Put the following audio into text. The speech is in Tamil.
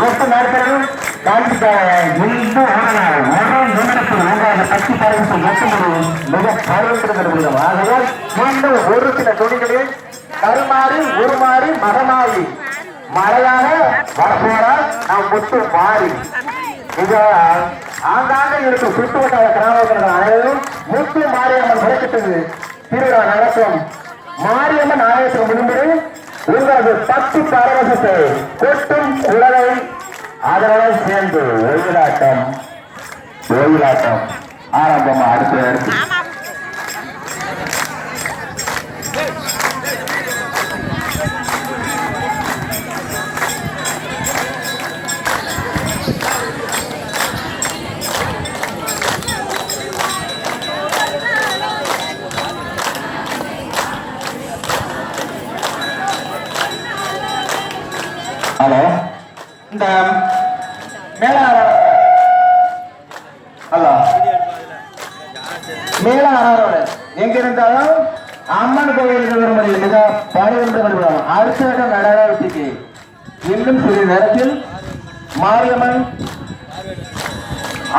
ಎಷ್ಟು ಮಾಡ್ತಾರೆ ಕಾಂತಿಕ ಎಂದು ஒரு நிமிடத்தில் உங்களாக பற்றி பரவிட்டு எட்டுவது மிக பரவிட்டு ஆகையால் மீண்டும் ஒரு சில துணிகளில் கருமாறி உருமாறி மகமாறி மழையாக வரப்போறால் நாம் முட்டு மாறி மிக ஆங்காங்க இருக்கும் சுற்றுவட்டார கிராமங்கள் அனைவரும் முத்து மாரியம்மன் விளக்கிட்டது திருவிழா நடக்கும் மாரியம்மன் ஆலயத்தில் முடிந்தது உங்களது பத்து பரவசத்தை கொட்டும் உலகை அதனுடன் சேர்ந்து ஒயிலாட்டம் ஒயிலாட்டம் ஆரம்பமா அடுத்த. ஹலோ. இந்த மேலாள ஹலோ. மேலாளரோட எங்க இருந்தாலும் அம்மன் கோயிலுக்கு வரும்படி மிக பணிவென்று வருவோம் அடுத்த இடம் இன்னும் சிறிது நேரத்தில் மாரியம்மன்